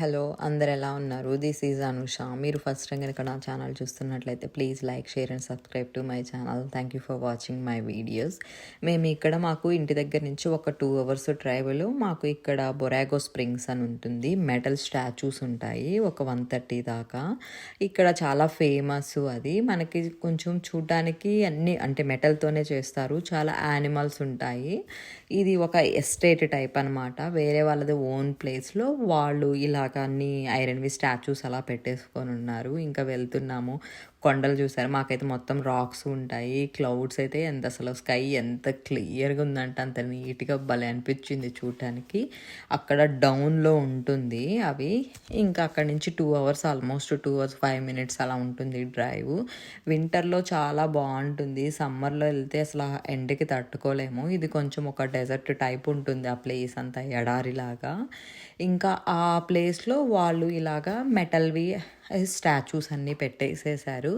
Hello అందరు ఎలా ఉన్నారు? This is Anusha. మీరు ఫస్ట్ టైం కనుక నా ఛానల్ చూస్తున్నట్లయితే please like share and subscribe to my channel thank you for watching my videos మేము ఇక్కడ మాకు ఇంటి దగ్గర నుంచి ఒక టూ అవర్స్ ట్రైవల్ మాకు ఇక్కడ బొరాగో స్ప్రింగ్స్ అని ఉంటుంది. మెటల్ స్టాచ్యూస్ ఉంటాయి ఒక వన్ థర్టీ దాకా. ఇక్కడ చాలా ఫేమస్ అది. మనకి కొంచెం చూడడానికి అన్ని అంటే మెటల్తోనే చేస్తారు. చాలా యానిమల్స్ ఉంటాయి. ఇది ఒక ఎస్టేట్ టైప్ అనమాట వేరే వాళ్ళది ఓన్ ప్లేస్లో వాళ్ళు ఇలా ఇలాగ అన్ని ఐరన్వి స్టాచ్యూస్ అలా పెట్టేసుకొని ఉన్నారు. ఇంకా వెళ్తున్నాము. కొండలు చూసారు. మాకైతే మొత్తం రాక్స్ ఉంటాయి. క్లౌడ్స్ అయితే ఎంత అసలు స్కై ఎంత క్లియర్గా ఉందంటే అంత నీట్గా భలే అనిపించింది చూడటానికి అక్కడ డౌన్లో ఉంటుంది అవి. ఇంకా అక్కడ నుంచి two hours almost two hours five minutes అలా ఉంటుంది డ్రైవ్ వింటర్లో చాలా బాగుంటుంది. సమ్మర్లో వెళ్తే అసలు ఎండకి తట్టుకోలేము. ఇది కొంచెం ఒక డెజర్ట్ టైప్ ఉంటుంది ఆ ప్లేస్ అంతా ఎడారిలాగా. ఇంకా ఆ ప్లేస్లో వాళ్ళు ఇలాగా మెటల్వి స్టాచ్యూస్ అన్నీ పెట్టేసేసారు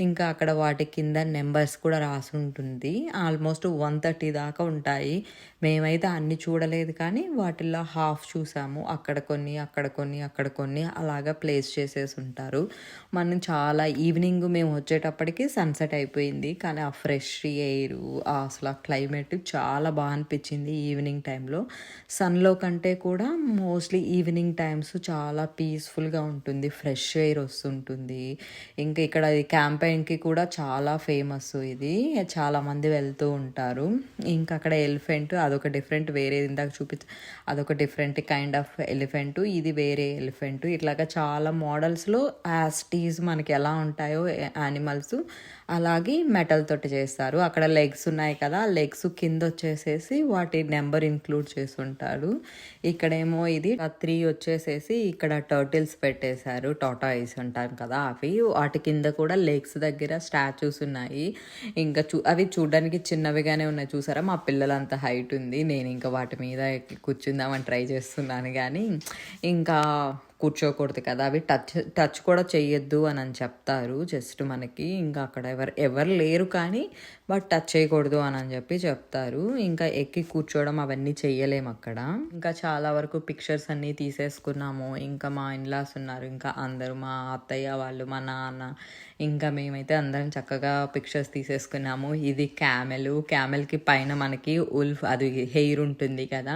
ఇంకా అక్కడ వాటి కింద నెంబర్స్ కూడా రాసి ఉంటుంది ఆల్మోస్ట్ వన్ థర్టీ దాకా ఉంటాయి. మేమైతే అన్ని చూడలేదు కానీ వాటిల్లో హాఫ్ చూసాము. అక్కడ కొన్ని అక్కడ కొన్ని అక్కడ కొన్ని అలాగా ప్లేస్ చేసేసి ఉంటారు. మనం చాలా ఈవినింగ్ మేము వచ్చేటప్పటికి సన్సెట్ అయిపోయింది. కానీ ఆ ఫ్రెష్ ఎయిర్ అసలు ఆ క్లైమేట్ చాలా బాగా అనిపించింది ఈవినింగ్ టైంలో. సన్లో కంటే కూడా మోస్ట్లీ ఈవినింగ్ టైమ్స్ చాలా పీస్ఫుల్గా ఉంటుంది. ఫ్రెష్ ఎయిర్ వస్తుంటుంది. ఇంకా ఇక్కడ క్యాంపెయిన్కి కూడా చాలా ఫేమస్ ఇది. చాలామంది వెళ్తూ ఉంటారు. ఇంకా అక్కడ ఎలిఫెంట్ అదొక డిఫరెంట్ వేరే ఇందాక చూపించ అదొక డిఫరెంట్ కైండ్ ఆఫ్ ఎలిఫెంట్ ఇది వేరే ఎలిఫెంట్ ఇట్లాగా చాలా మోడల్స్లో యాస్టీస్ మనకి ఎలా ఉంటాయో యానిమల్స్ అలాగే మెటల్ తోటి చేస్తారు. అక్కడ లెగ్స్ ఉన్నాయి కదా లెగ్స్ కింద వచ్చేసేసి వాటి నెంబర్ ఇంక్లూడ్ చేసి ఉంటారు ఇక్కడేమో ఇది త్రీ వచ్చేసేసి ఇక్కడ టర్టిల్స్ పెట్టేశారు. టాటాయిస్ అంటాం కదా అవి. వాటి కింద కూడా లెగ్స్ దగ్గర స్టాచ్యూస్ ఉన్నాయి. ఇంకా చూ అవి చూడడానికి చిన్నవిగానే ఉన్నాయి. చూసారా? మా పిల్లలంత హైట్ ఉంది. నేను ఇంకా వాటి మీద కూర్చుందామని ట్రై చేస్తున్నాను కానీ ఇంకా కూర్చోకూడదు కదా. అవి టచ్ టచ్ కూడా చేయొద్దు అని అని చెప్తారు. జస్ట్ మనకి ఇంకా అక్కడ ఎవరు ఎవరు లేరు కానీ బట్ టచ్ చేయకూడదు అని అని చెప్పి చెప్తారు. ఇంకా ఎక్కి కూర్చోవడం అవన్నీ చెయ్యలేము అక్కడ. ఇంకా చాలా వరకు పిక్చర్స్ అన్నీ తీసేసుకున్నాము. ఇంకా మా ఇన్లాస్ ఉన్నారు. ఇంకా అందరూ మా అత్తయ్య వాళ్ళు మా నాన్న ఇంకా మేమైతే అందరం చక్కగా పిక్చర్స్ తీసేసుకున్నాము. ఇది క్యామెల్. క్యామెల్కి పైన మనకి ఉల్ఫ్ అది హెయిర్ ఉంటుంది కదా.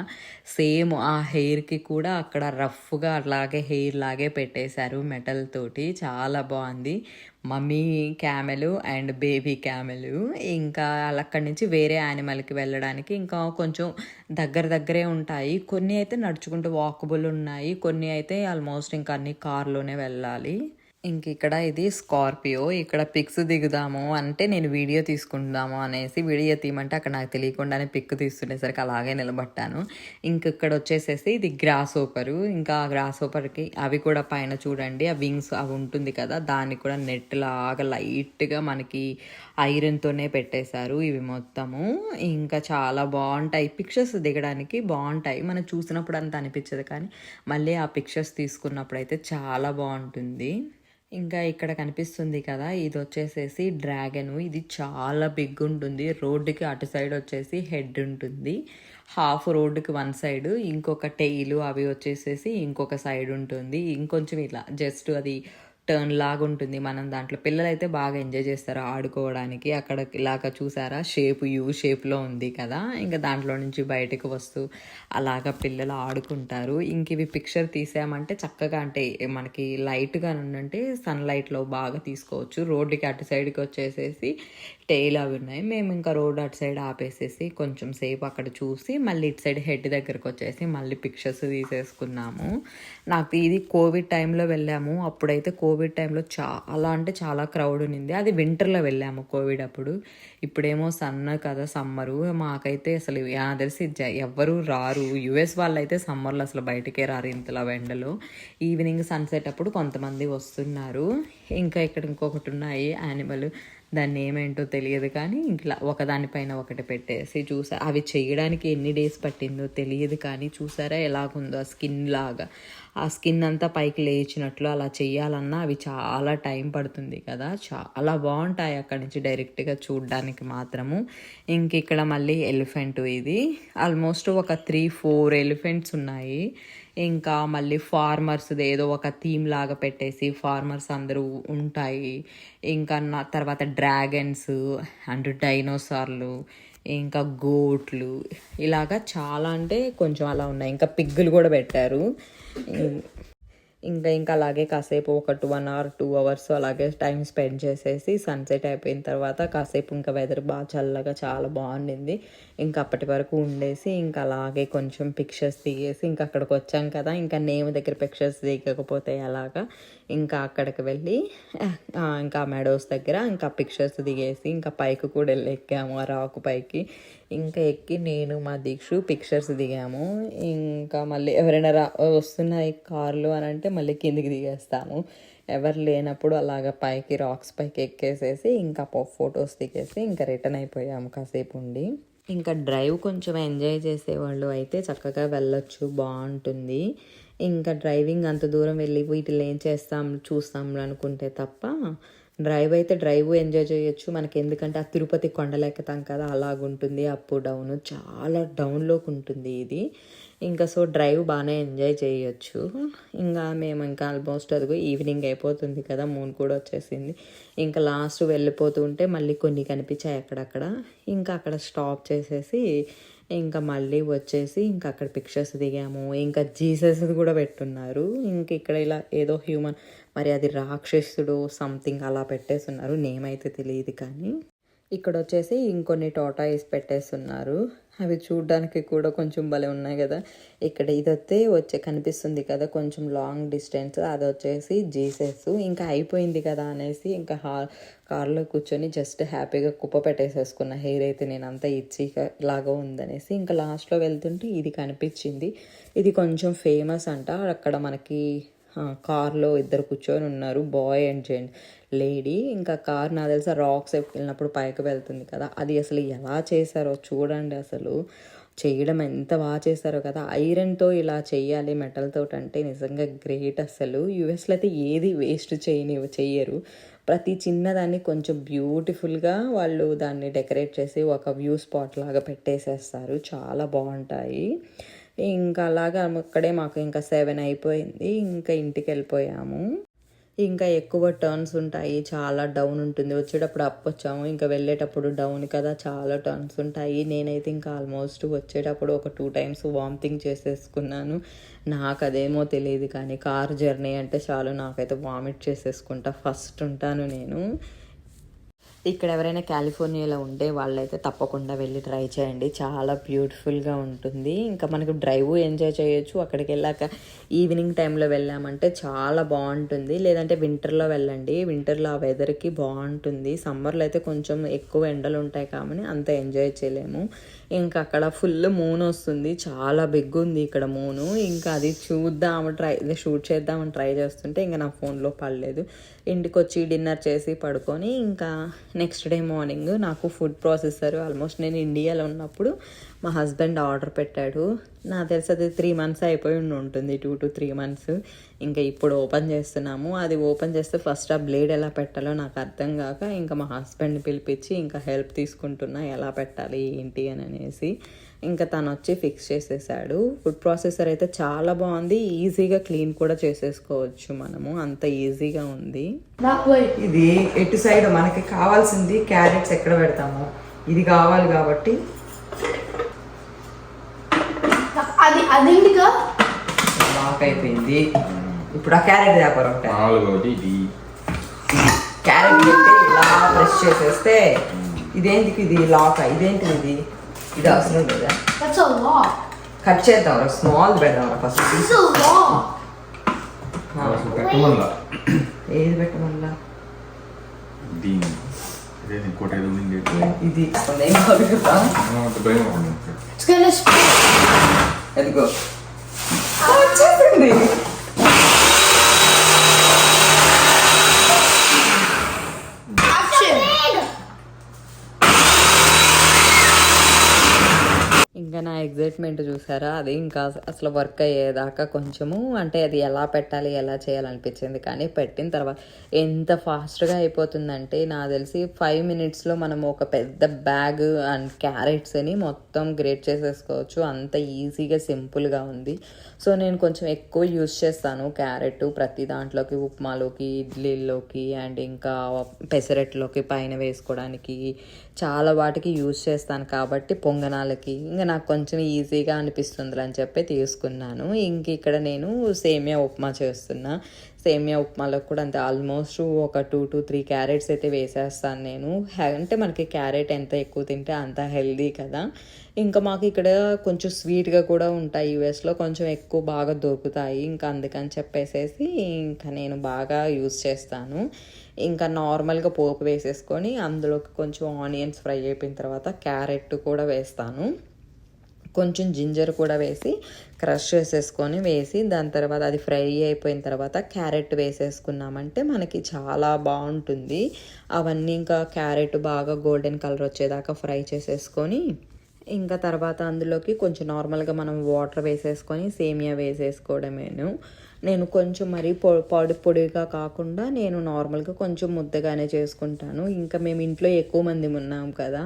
సేమ్ ఆ హెయిర్కి కూడా అక్కడ రఫ్గా అలాగే హెయిర్ లాగే పెట్టేశారు మెటల్ తోటి. చాలా బాగుంది. Mummy క్యామెలు and baby క్యామెలు. ఇంకా అక్కడి నుంచి వేరే యానిమల్కి వెళ్ళడానికి ఇంకా కొంచెం దగ్గర దగ్గరే ఉంటాయి. కొన్ని అయితే నడుచుకుంటూ వాకబుల్ ఉన్నాయి. కొన్ని అయితే ఆల్మోస్ట్ ఇంకా అన్ని కార్లోనే వెళ్ళాలి. ఇంక ఇక్కడ ఇది స్కార్పియో ఇక్కడ పిక్స్ దిగుదాము అంటే నేను వీడియో తీసుకుందాము అనేసి వీడియో తీయమంటే అక్కడ నాకు తెలియకుండానే పిక్ తీస్తుండేసరికి అలాగే నిలబట్టాను ఇంక ఇక్కడ వచ్చేసేసి ఇది గ్రాస్ ఓపరు ఇంకా ఆ గ్రాస్ ఓపర్కి అవి కూడా పైన చూడండి ఆ వింగ్స్ అవి ఉంటుంది కదా దాన్ని కూడా నెట్ లాగా లైట్గా మనకి ఐరన్తోనే పెట్టేశారు ఇవి మొత్తము. ఇంకా చాలా బాగుంటాయి. పిక్చర్స్ దిగడానికి బాగుంటాయి. మనం చూసినప్పుడు అంత అనిపించదు కానీ మళ్ళీ ఆ పిక్చర్స్ తీసుకున్నప్పుడు అయితే చాలా బాగుంటుంది. ఇంకా ఇక్కడ కనిపిస్తుంది కదా ఇది వచ్చేసేసి డ్రాగన్. ఇది చాలా బిగ్ ఉంటుంది. రోడ్డుకి అటు సైడ్ వచ్చేసి హెడ్ ఉంటుంది. హాఫ్ రోడ్డుకి వన్ సైడ్ ఇంకొక టెయిల్ అవి వచ్చేసేసి ఇంకొక సైడ్ ఉంటుంది. ఇంకొంచెం ఇలా జస్ట్ అది టర్న్ లాగా ఉంటుంది మనం దాంట్లో. పిల్లలు అయితే బాగా ఎంజాయ్ చేస్తారు ఆడుకోవడానికి. అక్కడ ఇలాగ చూసారా? షేప్ యూ షేప్లో ఉంది కదా? ఇంకా దాంట్లో నుంచి బయటకు వస్తూ అలాగ పిల్లలు ఆడుకుంటారు. ఇంక ఇవి పిక్చర్ తీసామంటే చక్కగా అంటే మనకి లైట్గా ఉందంటే సన్ లైట్లో బాగా తీసుకోవచ్చు. రోడ్డుకి అటు సైడ్కి వచ్చేసేసి టైల్ అవి ఉన్నాయి మేము ఇంకా రోడ్ అటు సైడ్ ఆపేసేసి కొంచెం సేపు అక్కడ చూసి మళ్ళీ ఇటు సైడ్ హెడ్ దగ్గరకు వచ్చేసి మళ్ళీ పిక్చర్స్ తీసేసుకున్నాము. నాకు ఇది కోవిడ్ టైంలో వెళ్ళాము. అప్పుడైతే కోవిడ్ టైంలో చాలా అంటే చాలా క్రౌడ్ ఉన్నింది. అది వింటర్లో వెళ్ళాము కోవిడ్ అప్పుడు. ఇప్పుడేమో సన్న కదా సమ్మరు మాకైతే అసలు తెలిసి ఎవ్వరూ రారు. యుఎస్ వాళ్ళు అయితే సమ్మర్లో అసలు బయటకే రారు ఇంతలా ఎండలో ఈవినింగ్ సన్సెట్ అప్పుడు కొంతమంది వస్తున్నారు. ఇంకా ఇక్కడ ఇంకొకటి ఉన్నాయి. యానిమల్ దాన్ని ఏమేంటో తెలియదు కానీ ఇట్లా ఒకదానిపైన ఒకటి పెట్టేసి చూసా. అవి చేయడానికి ఎన్ని డేస్ పట్టిందో తెలియదు కానీ చూసారా ఎలాగుందో ఆ స్కిన్ లాగా. ఆ స్కిన్ అంతా పైకి లేచినట్లు అలా చేయాలన్నా అవి చాలా టైం పడుతుంది కదా. చాలా బాగుంటాయి అక్కడి నుంచి డైరెక్ట్గా చూడడానికి మాత్రము. ఇంక ఇక్కడ మళ్ళీ ఎలిఫెంట్ ఇది. ఆల్మోస్ట్ ఒక త్రీ ఫోర్ ఎలిఫెంట్స్ ఉన్నాయి. ఇంకా మళ్ళీ ఫార్మర్స్ది ఏదో ఒక థీమ్ లాగా పెట్టేసి ఫార్మర్స్ అందరూ ఉంటాయి. ఇంకా నా తర్వాత డ్రాగన్స్ అండ్ డైనోసార్లు ఇంకా గోట్లు ఇలాగా చాలా అంటే కొంచెం అలా ఉన్నాయి. ఇంకా పిగ్గులు కూడా పెట్టారు. ఇంకా ఇంకా అలాగే కాసేపు ఒక two one hour two hours అలాగే టైం స్పెండ్ చేసేసి సన్సెట్ అయిపోయిన తర్వాత కాసేపు ఇంకా వెదర్ బాగా చల్లగా చాలా బాగుండింది. ఇంకా అప్పటి వరకు ఉండేసి ఇంకా అలాగే కొంచెం పిక్చర్స్ దిగేసి ఇంకా అక్కడికి వచ్చాం కదా. ఇంకా నేమ్ దగ్గర పిక్చర్స్ దిగకపోతే అలాగా ఇంకా అక్కడికి వెళ్ళి ఇంకా మెడోస్ దగ్గర ఇంకా పిక్చర్స్ దిగేసి ఇంకా పైకి కూడా వెళ్ళి ఎక్కాము ఆ రాకు పైకి. ఇంకా ఎక్కి నేను మా దీక్షు పిక్చర్స్ దిగాము. ఇంకా మళ్ళీ ఎవరైనా రా వస్తున్నాయి కార్లు అని అంటే మళ్ళీ కిందికి దిగేస్తాము. ఎవరు లేనప్పుడు అలాగ పైకి రాక్స్ పైకి ఎక్కేసేసి ఇంకా ఫొటోస్ దిగేసి ఇంకా రిటర్న్ అయిపోయాము కాసేపు ఉండి. ఇంకా డ్రైవ్ కొంచెం ఎంజాయ్ చేసేవాళ్ళు అయితే చక్కగా వెళ్ళొచ్చు బాగుంటుంది. ఇంకా డ్రైవింగ్ అంత దూరం వెళ్ళి వీటిలో ఏం చేస్తాం చూస్తాం అనుకుంటే తప్ప డ్రైవ్ అయితే డ్రైవ్ ఎంజాయ్ చేయొచ్చు. మనకి ఎందుకంటే ఆ తిరుపతి కొండలెక్కుతాం కదా అలాగుంటుంది అప్ డౌన్ చాలా డౌన్లోకి ఉంటుంది ఇది. ఇంకా సో డ్రైవ్ బాగానే ఎంజాయ్ చేయొచ్చు. ఇంకా మేము ఇంకా ఆల్మోస్ట్ అదిగో ఈవినింగ్ అయిపోతుంది కదా మూన్ కూడా వచ్చేసింది. ఇంకా లాస్ట్ వెళ్ళిపోతూ ఉంటే మళ్ళీ కొన్ని కనిపించాయి అక్కడక్కడ. ఇంకా అక్కడ స్టాప్ చేసేసి ఇంకా మళ్ళీ వచ్చేసి ఇంకా అక్కడ పిక్చర్స్ దిగాము. ఇంకా జీసస్ కూడా పెట్టున్నారు. ఇంక ఇక్కడ ఇలా ఏదో హ్యూమన్ మరి అది రాక్షసుడు సంథింగ్ అలా పెట్టేస్తున్నారు. నేమ్ అయితే తెలియదు కానీ. ఇక్కడ వచ్చేసి ఇంకొన్ని టోటాయిస్ పెట్టేస్తున్నారు. అవి చూడడానికి కూడా కొంచెం భలే ఉన్నాయి కదా. ఇక్కడ ఇదైతే వచ్చే కనిపిస్తుంది కదా కొంచెం లాంగ్ డిస్టెన్స్ అది వచ్చేసి జీసస్. ఇంకా అయిపోయింది కదా అనేసి ఇంకా హా కార్లో కూర్చొని జస్ట్ హ్యాపీగా కుప్ప పెట్టేసేసుకున్న హెయిర్ అయితే నేను అంతా ఇచ్చి లాగా ఉందనేసి ఇంకా లాస్ట్లో వెళ్తుంటే ఇది కనిపించింది. ఇది కొంచెం ఫేమస్ అంట. అక్కడ మనకి కార్లో ఇద్దరు కూర్చొని ఉన్నారు బాయ్ అండ్ జెంట్. లేడీ ఇంకా కార్ నా తెలిసి రాక్స్ వెళ్ళినప్పుడు పైకి వెళ్తుంది కదా. అది అసలు ఎలా చేశారో చూడండి అసలు. చేయడం ఎంత బాగా చేశారో కదా. ఐరన్తో ఇలా చేయాలి మెటల్తో అంటే నిజంగా గ్రేట్ అసలు. యూఎస్లో అయితే ఏది వేస్ట్ చేయని చెయ్యరు. ప్రతి చిన్నదాన్ని కొంచెం బ్యూటిఫుల్గా వాళ్ళు దాన్ని డెకరేట్ చేసి ఒక వ్యూ స్పాట్ లాగా పెట్టేసేస్తారు. చాలా బాగుంటాయి. ఇంకా అలాగా అక్కడే మాకు ఇంకా సెవెన్ అయిపోయింది. ఇంకా ఇంటికి వెళ్ళిపోయాము. ఇంకా ఎక్కువ టర్న్స్ ఉంటాయి. చాలా డౌన్ ఉంటుంది. వచ్చేటప్పుడు అప్ వచ్చాము. ఇంకా వెళ్ళేటప్పుడు డౌన్ కదా. చాలా టర్న్స్ ఉంటాయి. నేనైతే ఇంకా ఆల్మోస్ట్ వచ్చేటప్పుడు ఒక టూ టైమ్స్ వామిటింగ్ చేసేసుకున్నాను. నాకు అదేమో తెలియదు కానీ కార్ జర్నీ అంటే చాలు. నాకైతే వామిట్ చేసేసుకుంటా ఫస్ట్ ఉంటాను నేను. ఇక్కడ ఎవరైనా కాలిఫోర్నియాలో ఉంటే వాళ్ళైతే తప్పకుండా వెళ్ళి ట్రై చేయండి. చాలా బ్యూటిఫుల్గా ఉంటుంది. ఇంకా మనకు డ్రైవ్ ఎంజాయ్ చేయొచ్చు. అక్కడికి వెళ్ళాక ఈవినింగ్ టైంలో వెళ్ళామంటే చాలా బాగుంటుంది. లేదంటే వింటర్లో వెళ్ళండి. వింటర్లో ఆ వెదర్కి బాగుంటుంది. సమ్మర్లో అయితే కొంచెం ఎక్కువ ఎండలు ఉంటాయి కాబట్టి అంత ఎంజాయ్ చేయలేము. ఇంకా అక్కడ ఫుల్ మూన్ వస్తుంది. చాలా బిగ్ ఉంది ఇక్కడ మూను. ఇంకా అది చూద్దాం ట్రై షూట్ చేద్దామని ట్రై చేస్తుంటే ఇంకా నా ఫోన్లో పడలేదు. ఇంటికి వచ్చి డిన్నర్ చేసి పడుకొని ఇంకా నెక్స్ట్ డే మార్నింగ్ నాకు ఫుడ్ ప్రాసెసర్ ఆల్మోస్ట్ నేను ఇండియాలో ఉన్నప్పుడు మా హస్బెండ్ ఆర్డర్ పెట్టాడు. నాకు తెలిసి అది త్రీ మంత్స్ అయిపోయి ఉండి ఉంటుంది టూ టు త్రీ మంత్స్ ఇంకా ఇప్పుడు ఓపెన్ చేస్తున్నాము. అది ఓపెన్ చేస్తే ఫస్ట్ ఆ బ్లేడ్ ఎలా పెట్టాలో నాకు అర్థం కాక ఇంకా మా హస్బెండ్ని పిలిపించి ఇంకా హెల్ప్ తీసుకుంటున్నా ఎలా పెట్టాలి ఏంటి అని అనేసి ఇంకా తను వచ్చి ఫిక్స్ చేసేసాడు. ఫుడ్ ప్రాసెసర్ అయితే చాలా బాగుంది. ఈజీగా క్లీన్ కూడా చేసేసుకోవచ్చు మనము. అంత ఈజీగా ఉంది. ఇది ఎటు సైడ్ మనకి కావాల్సింది క్యారెట్స్ ఎక్కడ పెడతాము? ఇది కావాలి కాబట్టి. అది అదేంటిగా లాక్ అయిపోయింది ఇప్పుడు ఆ క్యారెట్ వ్యాపారం క్యారెట్ ఇలా ప్రెస్ చేసేస్తే ఇదేంటికి ఇది? లాక్ ఇదేంటిది ఇది? ఇది అవసరం లేదా That's a lot. కట్ చేద్దాం స్మాల్ పెడదాం ఫస్ట్ It's a lot. అసలు పెట్టమల్లా ఏది పెట్టమల్లా దీన్ని ఇదే ఇంకోటి ఏదో ఉంది ఇది ఏం కాదు కదా అంత భయం. It's gonna. ఎదిగో వచ్చేసింది Action. చూసారా? అది ఇంకా అసలు వర్క్ అయ్యేదాకా కొంచెము అంటే అది ఎలా పెట్టాలి ఎలా చేయాలనిపించింది కానీ పెట్టిన తర్వాత ఎంత ఫాస్ట్గా అయిపోతుందంటే నాకు తెలిసి ఫైవ్ మినిట్స్లో మనం ఒక పెద్ద బ్యాగ్ అండ్ క్యారెట్స్ని మొత్తం గ్రేట్ చేసేసుకోవచ్చు. అంత ఈజీగా సింపుల్గా ఉంది. సో నేను కొంచెం ఎక్కువ యూస్ చేస్తాను క్యారెట్ ప్రతి దాంట్లోకి ఉప్మాలోకి ఇడ్లీలోకి అండ్ ఇంకా పెసరెట్లోకి పైన వేసుకోవడానికి. చాలా వాటికి యూస్ చేస్తాను కాబట్టి పొంగనాలకి. ఇంకా నాకు కొంచెం ఈజీగా అనిపిస్తుంది అని చెప్పి తీసుకున్నాను. ఇంక ఇక్కడ నేను సేమియా ఉప్మా చేస్తున్నా. సేమియా ఉప్మాలో కూడా అంతే ఆల్మోస్ట్ ఒక టూ టు త్రీ క్యారెట్స్ అయితే వేసేస్తాను నేను. అంటే మనకి క్యారెట్ ఎంత ఎక్కువ తింటే అంత హెల్దీ కదా. ఇంకా మాకు ఇక్కడ కొంచెం స్వీట్గా కూడా ఉంటాయి. యూఎస్లో కొంచెం ఎక్కువ బాగా దొరుకుతాయి. ఇంకా అందుకని చెప్పేసేసి ఇంకా నేను బాగా యూస్ చేస్తాను. ఇంకా నార్మల్గా పోపు వేసేసుకొని అందులోకి కొంచెం ఆనియన్స్ ఫ్రై అయిపోయిన తర్వాత క్యారెట్ కూడా వేస్తాను. కొంచెం జింజర్ కూడా వేసి క్రష్ చేసేసుకొని వేసి దాని తర్వాత అది ఫ్రై అయిపోయిన తర్వాత క్యారెట్ వేసేసుకున్నామంటే మనకి చాలా బాగుంటుంది. అవన్నీ ఇంకా క్యారెట్ బాగా గోల్డెన్ కలర్ వచ్చేదాకా ఫ్రై చేసేసుకొని ఇంకా తర్వాత అందులోకి కొంచెం నార్మల్గా మనం వాటర్ వేసేసుకొని సేమియా వేసేసుకోవడమేను. నేను కొంచెం మరీ పొడి పొడిగా కాకుండా నేను నార్మల్గా కొంచెం ముద్దగానే చేసుకుంటాను. ఇంకా మేము ఇంట్లో ఎక్కువ మంది ఉన్నాం కదా.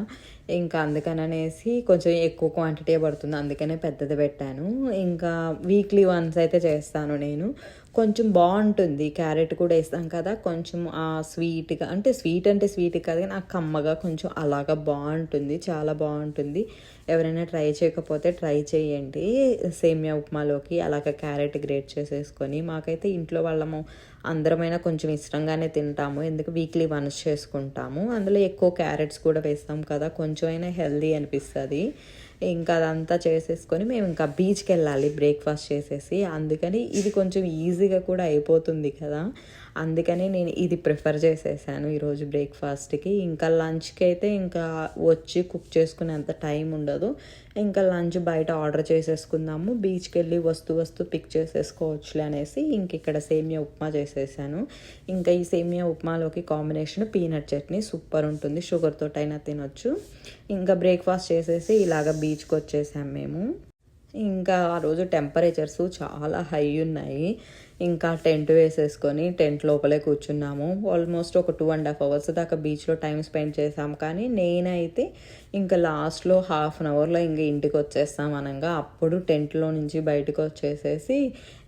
ఇంకా అందుకననేసి కొంచెం ఎక్కువ క్వాంటిటీ పడుతుంది. అందుకనే పెద్దది పెట్టాను. ఇంకా వీక్లీ వన్స్ అయితే చేస్తాను నేను. కొంచెం బాగుంటుంది. క్యారెట్ కూడా వేస్తాం కదా కొంచెం ఆ స్వీట్గా అంటే స్వీట్ అంటే స్వీట్ కాదు కానీ ఆ కమ్మగా కొంచెం అలాగా బాగుంటుంది. చాలా బాగుంటుంది. ఎవరైనా ట్రై చేయకపోతే ట్రై చేయండి. సేమియా ఉప్మాలోకి అలాగ క్యారెట్ గ్రేట్ చేసేసుకొని మాకైతే ఇంట్లో వాళ్ళము అందరమైనా కొంచెం ఇష్టంగానే తింటాము. ఎందుకు? వీక్లీ వన్స్ చేసుకుంటాము. అందులో ఎక్కువ క్యారెట్స్ కూడా వేస్తాం కదా. కొంచెం అయినా హెల్దీ అనిపిస్తుంది. ఇంకా అదంతా చేసేసుకొని మేము ఇంకా బీచ్కి వెళ్ళాలి బ్రేక్ఫాస్ట్ చేసేసి. అందుకని ఇది కొంచెం ఈజీగా కూడా అయిపోతుంది కదా. అందుకని నేను ఇది ప్రిఫర్ చేసేసాను ఈరోజు బ్రేక్ఫాస్ట్కి. ఇంకా లంచ్కి అయితే ఇంకా వచ్చి కుక్ చేసుకునేంత టైం ఉండదు. ఇంకా లంచ్ బయట ఆర్డర్ చేసేసుకుందాము బీచ్కి వెళ్ళి వస్తూ వస్తూ పిక్ చేసేసుకోవచ్చులే అనేసి ఇంక ఇక్కడ సేమియా ఉప్మా చేసేసాను. ఇంకా ఈ సేమియా ఉప్మాలోకి కాంబినేషన్ పీనట్ చట్నీ సూపర్ ఉంటుంది షుగర్ అయినా తినొచ్చు. ఇంకా బ్రేక్ఫాస్ట్ చేసేసి ఇలాగ బీచ్ బీచ్కి వచ్చేసాం మేము. ఇంకా ఆ రోజు టెంపరేచర్స్ చాలా హై ఉన్నాయి. ఇంకా టెంట్ వేసేసుకొని టెంట్ లోపలే కూర్చున్నాము. ఆల్మోస్ట్ ఒక టూ అండ్ హాఫ్ అవర్స్ దాకా బీచ్లో టైం స్పెండ్ చేసాం. కానీ నేనైతే ఇంకా లాస్ట్లో హాఫ్ అన్ అవర్లో ఇంకా ఇంటికి వచ్చేస్తాం అనగా. అప్పుడు టెంట్లో నుంచి బయటకు వచ్చేసేసి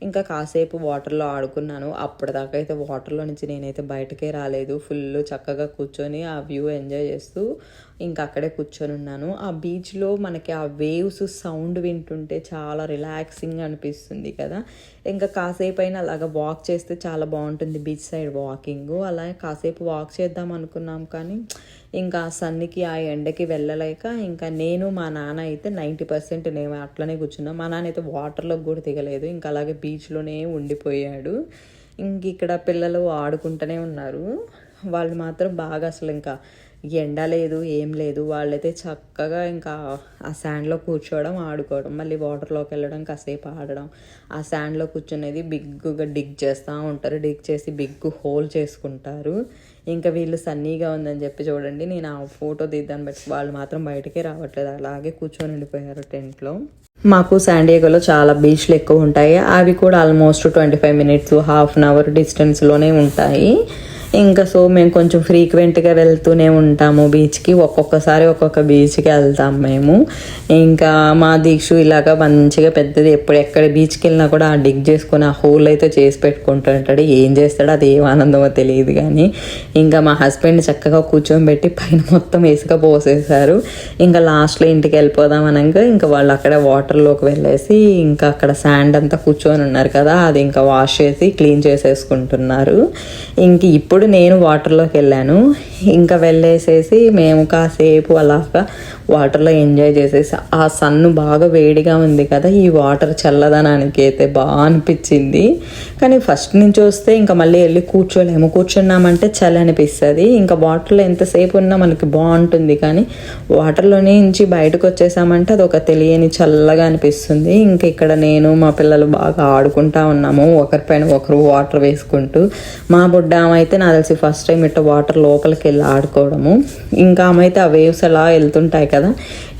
ఇంకా కాసేపు వాటర్లో ఆడుకున్నాను. అప్పటిదాకా అయితే వాటర్లో నుంచి నేనైతే బయటకే రాలేదు. ఫుల్ చక్కగా కూర్చొని ఆ వ్యూ ఎంజాయ్ చేస్తూ ఇంకా అక్కడే కూర్చొని ఉన్నాను. ఆ బీచ్లో మనకి ఆ వేవ్స్ సౌండ్ వింటుంటే చాలా రిలాక్సింగ్ అనిపిస్తుంది కదా. ఇంకా కాసేపు అయినా అలాగ వాక్ చేస్తే చాలా బాగుంటుంది బీచ్ సైడ్ వాకింగ్. అలాగే కాసేపు వాక్ చేద్దాం అనుకున్నాం కానీ ఇంకా ఆ సన్నికి ఆ ఎండకి వెళ్ళలేక ఇంకా నేను మా నాన్న అయితే నైంటీ పర్సెంట్ నేను అట్లనే కూర్చున్నాం. మా నాన్న అయితే వాటర్లోకి కూడా దిగలేదు. ఇంకా అలాగే బీచ్లోనే ఉండిపోయాడు. ఇంక ఇక్కడ పిల్లలు ఆడుకుంటూనే ఉన్నారు. వాళ్ళు మాత్రం బాగా అసలు ఇంకా ఎండ లేదు ఏం లేదు. వాళ్ళైతే చక్కగా ఇంకా ఆ శాండ్లో కూర్చోవడం ఆడుకోవడం మళ్ళీ వాటర్లోకి వెళ్ళడం కాసేపు ఆడడం. ఆ శాండ్లో కూర్చునేది బిగ్గుగా డిగ్ చేస్తూ ఉంటారు. డిగ్ చేసి బిగ్ హోల్ చేసుకుంటారు. ఇంకా వీళ్ళు సన్నీగా ఉందని చెప్పి చూడండి. నేను ఆ ఫోటో తీద్దాను బట్టి వాళ్ళు మాత్రం బయటకే రావట్లేదు. అలాగే కూర్చొని ఉండిపోయారు టెంట్లో. మాకు శాండియాగోలో చాలా బీచ్లు ఎక్కువ ఉంటాయి. అవి కూడా almost twenty five minutes half an hour డిస్టెన్స్లోనే ఉంటాయి. ఇంకా సో మేము కొంచెం ఫ్రీక్వెంట్గా వెళ్తూనే ఉంటాము బీచ్కి. ఒక్కొక్కసారి ఒక్కొక్క బీచ్కి వెళ్తాం మేము. ఇంకా మా దీక్షు ఇలాగా మంచిగా పెద్దది ఎప్పుడు ఎక్కడ బీచ్కి వెళ్ళినా కూడా ఆ డిగ్ చేసుకుని ఆ హోల్ అయితే చేసి పెట్టుకుంటుంటాడు. ఏం చేస్తాడో అది ఏం ఆనందమో తెలియదు కానీ. ఇంకా మా హస్బెండ్ చక్కగా కూర్చొని పెట్టి పైన మొత్తం ఇసుక పోసేశారు. ఇంకా లాస్ట్లో ఇంటికి వెళ్ళిపోదాం అనగా ఇంకా వాళ్ళు అక్కడ వాటర్లోకి వెళ్ళేసి ఇంకా అక్కడ శాండ్ అంతా కూర్చొని ఉన్నారు కదా అది ఇంకా వాష్ చేసి క్లీన్ చేసేసుకుంటున్నారు. ఇంక ఇప్పుడు నేను వాటర్లోకి వెళ్ళాను. ఇంకా వెళ్ళేసేసి మేము కాసేపు అలాగా వాటర్లో ఎంజాయ్ చేసేసి. ఆ సన్ను బాగా వేడిగా ఉంది కదా ఈ వాటర్ చల్లదనానికి అయితే బాగా అనిపించింది. కానీ ఫస్ట్ నుంచి వస్తే ఇంకా మళ్ళీ వెళ్ళి కూర్చోలేము. కూర్చున్నామంటే చలి అనిపిస్తుంది. ఇంకా వాటర్లో ఎంతసేపు ఉన్నా మనకి బాగుంటుంది కానీ వాటర్లోనే నుంచి బయటకు వచ్చేసామంటే అది ఒక తెలియని చల్లగా అనిపిస్తుంది. ఇంకా ఇక్కడ నేను మా పిల్లలు బాగా ఆడుకుంటా ఉన్నాము. ఒకరిపైన ఒకరు వాటర్ వేసుకుంటూ. మా బుడ్డ ఆమె అయితే నాకు తెలిసి ఫస్ట్ టైం ఇట్లా వాటర్ లోపలికి వెళ్ళి ఆడుకోవడము. ఇంకా ఆమె అయితే ఆ వేవ్స్ అలా వెళ్తుంటాయి కదా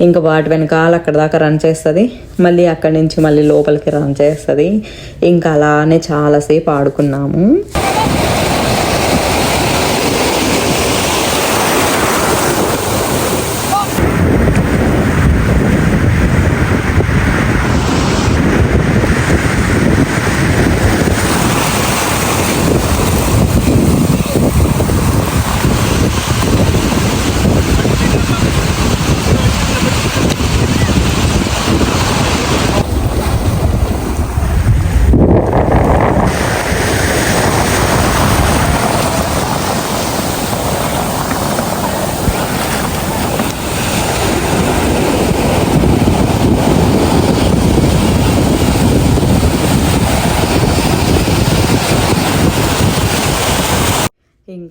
ఇంకా వాటి వెనకాల అక్కడ దాకా రన్ చేస్తుంది. మళ్ళీ అక్కడి నుంచి మళ్ళీ లోపలికి రన్ చేస్తుంది. ఇంకా అలానే చాలాసేపు ఆడుకున్నాము.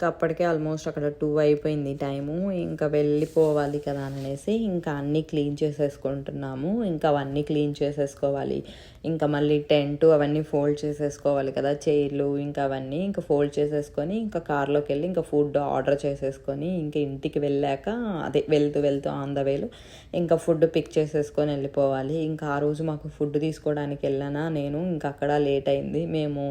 ఇంకా అప్పటికే ఆల్మోస్ట్ అక్కడ టూ అయిపోయింది టైము. ఇంకా వెళ్ళిపోవాలి కదా అనేసి ఇంకా అన్నీ క్లీన్ చేసేసుకుంటున్నాము. ఇంకా అవన్నీ క్లీన్ చేసేసుకోవాలి. ఇంకా మళ్ళీ టెంట్ అవన్నీ ఫోల్డ్ చేసేసుకోవాలి కదా చైర్లు ఇంకా అవన్నీ. ఇంకా ఫోల్డ్ చేసేసుకొని ఇంకా కార్లోకి వెళ్ళి ఇంకా ఫుడ్ ఆర్డర్ చేసేసుకొని ఇంకా ఇంటికి వెళ్ళాక అదే వెళ్తూ వెళ్తూ ఆన్ ద వేలు ఇంకా ఫుడ్ పిక్ చేసేసుకొని వెళ్ళిపోవాలి. ఇంకా ఆ రోజు మాకు ఫుడ్ తీసుకోవడానికి వెళ్ళానా నేను. ఇంకా అక్కడ లేట్ అయింది. మేము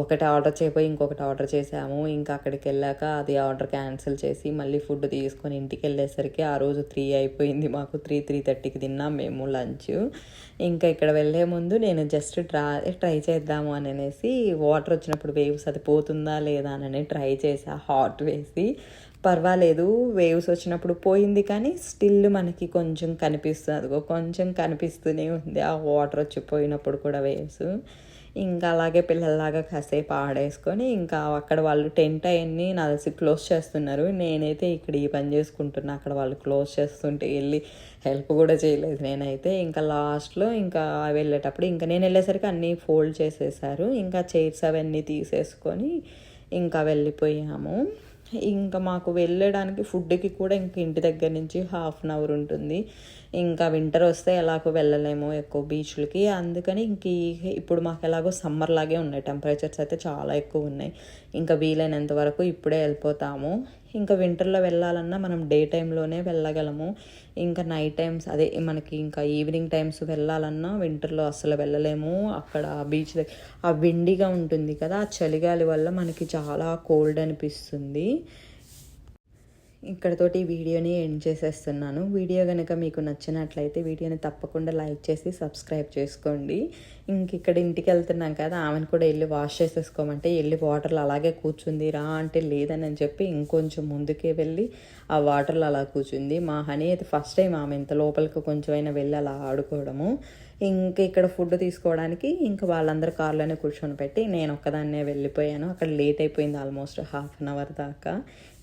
ఒకటి ఆర్డర్ చేయబోయి ఇంకొకటి ఆర్డర్ చేసాము ఇంకా అక్కడికి వెళ్ళాక అది ఆర్డర్ క్యాన్సిల్ చేసి మళ్ళీ ఫుడ్ తీసుకొని ఇంటికి వెళ్ళేసరికి ఆ రోజు త్రీ అయిపోయింది. మాకు త్రీ త్రీ థర్టీకి తిన్నాం మేము లంచ్. ఇంకా ఇక్కడ వెళ్ళే ముందు నేను జస్ట్ ట్రా ట్రై చేద్దాము అని అనేసి వాటర్ వచ్చినప్పుడు వేవ్స్ అది పోతుందా లేదా అని ట్రై చేసా. హాట్ వేసి పర్వాలేదు వేవ్స్ వచ్చినప్పుడు పోయింది కానీ స్టిల్ మనకి కొంచెం కనిపిస్తుంది. అదిగో కొంచెం కనిపిస్తూనే ఉంది ఆ వాటర్ వచ్చి పోయినప్పుడు కూడా వేవ్స్. ఇంకా అలాగే పిల్లల్లాగా కాసేపు ఆడేసుకొని ఇంకా అక్కడ వాళ్ళు టెంట్ అవన్నీ నా తెలిసి క్లోజ్ చేస్తున్నారు. నేనైతే ఇక్కడ ఈ పని చేసుకుంటున్నా. అక్కడ వాళ్ళు క్లోజ్ చేస్తుంటే వెళ్ళి హెల్ప్ కూడా చేయలేదు నేనైతే. ఇంకా లాస్ట్లో ఇంకా వెళ్ళేటప్పుడు ఇంకా నేను వెళ్ళేసరికి అన్నీ ఫోల్డ్ చేసేసారు. ఇంకా చైర్స్ అవన్నీ తీసేసుకొని ఇంకా వెళ్ళిపోయాము. ఇంకా మాకు వెళ్ళడానికి ఫుడ్కి కూడా ఇంక ఇంటి దగ్గర నుంచి హాఫ్ అన్ అవర్ ఉంటుంది. ఇంకా వింటర్ వస్తే ఎలాగో వెళ్ళలేము ఎక్కువ బీచ్లకి. అందుకని ఇంక ఇప్పుడు మాకు ఎలాగో సమ్మర్ లాగే ఉన్నాయి. టెంపరేచర్స్ అయితే చాలా ఎక్కువ ఉన్నాయి. ఇంకా వీలైనంత వరకు ఇప్పుడే వెళ్ళిపోతాము. ఇంకా వింటర్లో వెళ్ళాలన్నా మనం డే టైంలోనే వెళ్ళగలము. ఇంకా నైట్ టైమ్స్ అదే మనకి ఇంకా ఈవినింగ్ టైమ్స్ వెళ్ళాలన్నా వింటర్లో అసలు వెళ్ళలేము. అక్కడ బీచ్ దగ్గర ఆ విండిగా ఉంటుంది కదా ఆ చలిగాలి వల్ల మనకి చాలా కోల్డ్ అనిపిస్తుంది. ఇక్కడతోటి ఈ వీడియోని ఎండ్ చేసేస్తున్నాను. వీడియో కనుక మీకు నచ్చినట్లయితే వీడియోని తప్పకుండా లైక్ చేసి సబ్స్క్రైబ్ చేసుకోండి. ఇంక ఇక్కడ ఇంటికి వెళ్తున్నాం కదా ఆమెను కూడా వెళ్ళి వాష్ చేసేసుకోమంటే వెళ్ళి వాటర్లో అలాగే కూర్చుంది. రా అంటే లేదని అని చెప్పి ఇంకొంచెం ముందుకే వెళ్ళి ఆ వాటర్లో అలా కూర్చుంది. మా హనీ అయితే ఫస్ట్ టైం ఆమె ఇంత లోపలికి కొంచెమైనా వెళ్ళి అలా ఆడుకోవడము. ఇంక ఇక్కడ ఫుడ్ తీసుకోవడానికి ఇంకా వాళ్ళందరూ కార్లోనే కూర్చొని పెట్టి నేను ఒక్కదాన్నే వెళ్ళిపోయాను. అక్కడ లేట్ అయిపోయింది ఆల్మోస్ట్ హాఫ్ అన్ అవర్ దాకా.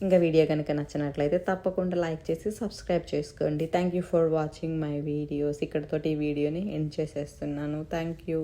ఇంకా వీడియో కనుక నచ్చినట్లయితే తప్పకుండా లైక్ చేసి సబ్స్క్రైబ్ చేసుకోండి. Thank you for watching my videos ఇక్కడతోటి ఈ వీడియోని ఎండ్ చేసేస్తున్నాను. Thank you